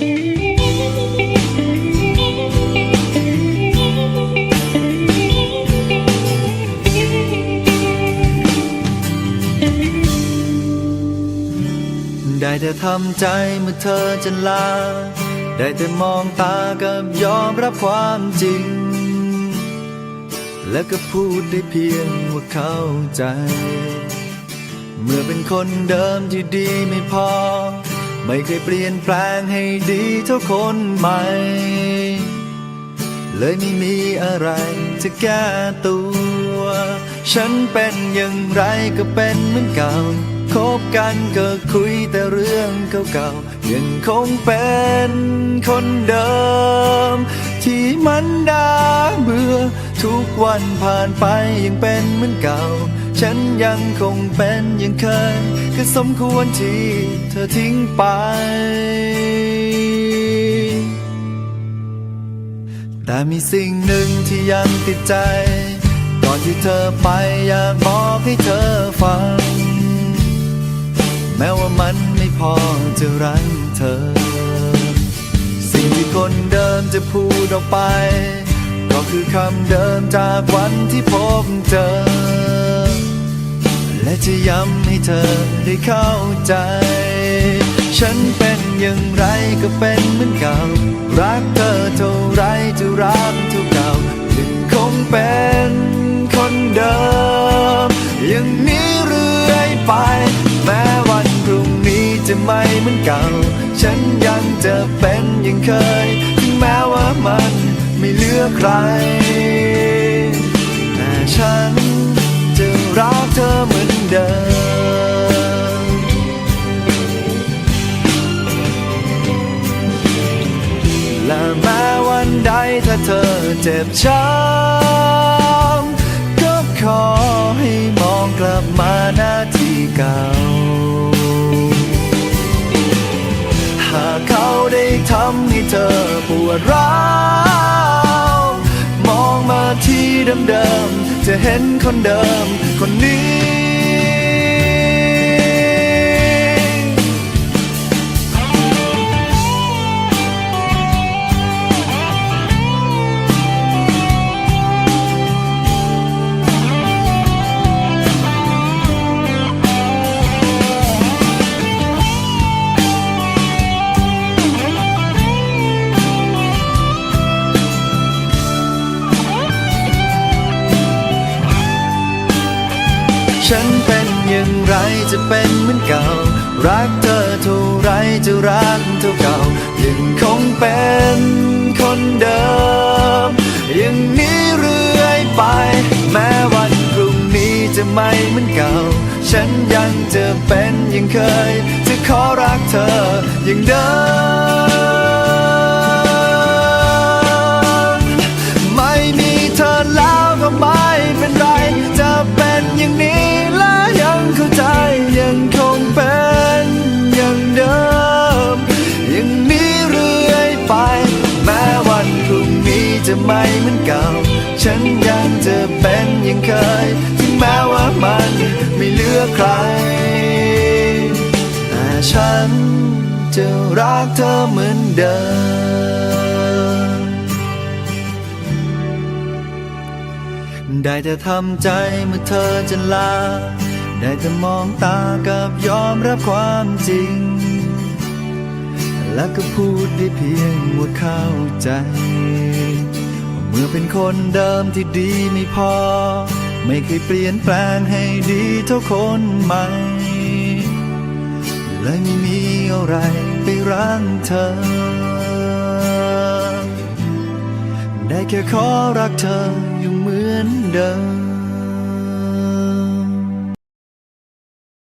ได้แต่ทำใจเมื่อเธอจะลา ได้แต่มองตากับยอมรับความจริง แล้วก็พูดได้เพียงว่าเข้าใจ เมื่อเป็นคนเดิมที่ดีไม่พอ ไม่เคยเปลี่ยนแปลงให้ดีเท่าคนใหม่ เลยไม่มีอะไรจะแก้ตัว ฉันเป็นอย่างไรก็เป็นเหมือนเก่า คบกันก็คุยแต่เรื่องเก่าๆยังคงเป็นคนเดิม ที่มันด่าเบื่อ ทุกวันผ่านไปยังเป็นเหมือนเก่า ฉันยังคงเป็นอย่างเคยก็สมควรที่เธอทิ้งไป แต่มีสิ่งหนึ่งที่ยังติดใจ ก่อนที่เธอไปอยากบอกให้เธอฟัง แม้ว่ามันไม่พอจะรักเธอ คนเดิมจะพูดออกไป ก็คือคำเดิมจากวันที่พบเจอ และจะย้ำให้เธอได้เข้าใจ ฉันเป็นอย่างไรก็เป็นเหมือนเก่า รักเธอเท่าไรจะรักเท่าเก่ายังคงเป็นคนเดิม อย่างนี้เรื่อยไป แม้วันพรุ่งนี้จะไม่เหมือนเก่า ฉันยังจะเป็นอย่างเคยถึงแม้ว่ามันไม่เหลือใคร แต่ฉันจะรักเธอเหมือนเดิม และแม้วันใดถ้าเธอเจ็บช้ำก็ขอให้มองกลับมาหน้าที่เก่า ว่าเรามองมาที่เดิมๆจะเห็นคนเดิมคนนี้ ฉันเป็นอย่างไรจะเป็นเหมือนเก่า รักเธอเท่าไรจะรักเท่าเก่า ยังคงเป็นคนเดิม อย่างนี้เรื่อยไป แม้วันพรุ่งนี้จะไม่เหมือนเก่า ฉันยังจะเป็นอย่างเคย จะขอรักเธออย่างเดิม ไม่เหมือนเก่า ฉันยังจะเป็นย่างเคย ถึงแม้ว่ามันไม่เหลือใคร แต่ฉันจะรักเธอเหมือนเดิม ได้แต่ทำใจเมื่อเธอจะลา ได้แต่มองตากับยอมรับความจริง แล้วก็พูดได้เพียงว่าเข้าใจ เมื่อเป็นคนเดิมที่ดีไม่พอ ไม่เคยเปลี่ยนแปลงให้ดีเท่าคนใหม่เลยไม่มีอะไรไปรั้งเธอ ได้แค่ขอรักเธออยู่เหมือนเดิม